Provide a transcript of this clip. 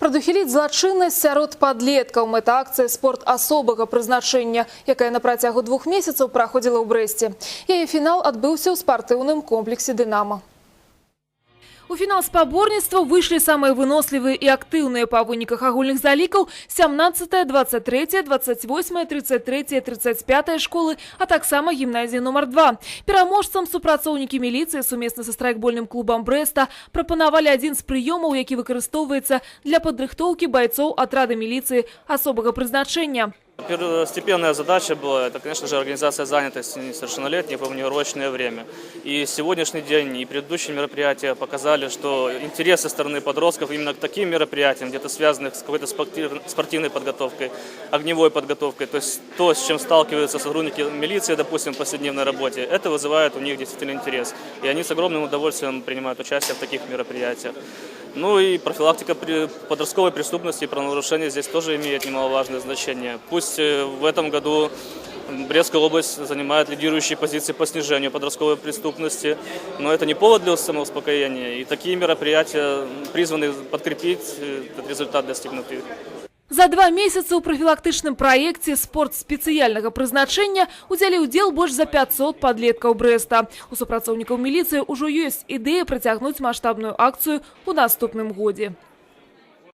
Прадухіліць злачыннасць сярод падлеткаў мэта акцыі спорт асобага прызначэння, якая на працягу двух месяцаў праходзіла ў Брэсце. Яе фінал адбыўся ў спартыўным комплексе «Дынама». У фінал спаборніцтва выйшлі самыя вынослівыя і актыўныя па выніках агульных залікаў 17, 23, 28, 33, 35 школы, а таксама гімназія нумар 2. Пераможцам супрацоўнікі міліцыі сумесна са страйкбольным клубам Брэста прапанавалі адзін з прыёмаў, які выкарыстоўваецца для падрыхтоўкі байцоў атрада міліцыі асобага прызначэння. Первостепенная задача была, это, конечно же, организация занятости несовершеннолетних в внеурочное время. И сегодняшний день и предыдущие мероприятия показали, что интерес со стороны подростков именно к таким мероприятиям, где-то связанных с какой-то спортив- спортивной подготовкой, огневой подготовкой, то есть то, с чем сталкиваются сотрудники милиции, допустим, в повседневной работе, это вызывает у них действительно интерес. И они с огромным удовольствием принимают участие в таких мероприятиях. Ну и профилактика подростковой преступности и правонарушений здесь тоже имеет немаловажное значение. Пусть э, в этом году Брестская область занимает лидирующие позиции по снижению подростковой преступности, но это не повод для самоуспокоения. И такие мероприятия призваны подкрепить э, этот результат достигнутый. За два месяцы ў прафілактычным праекце спорт спецыяльнага прызначэння узялі ўдзел больш за 500 падлеткаў Брэста. У супрацоўнікаў міліцыі ўжо ёсць ідэя працягнуць маштабную акцыю ў наступным годзе.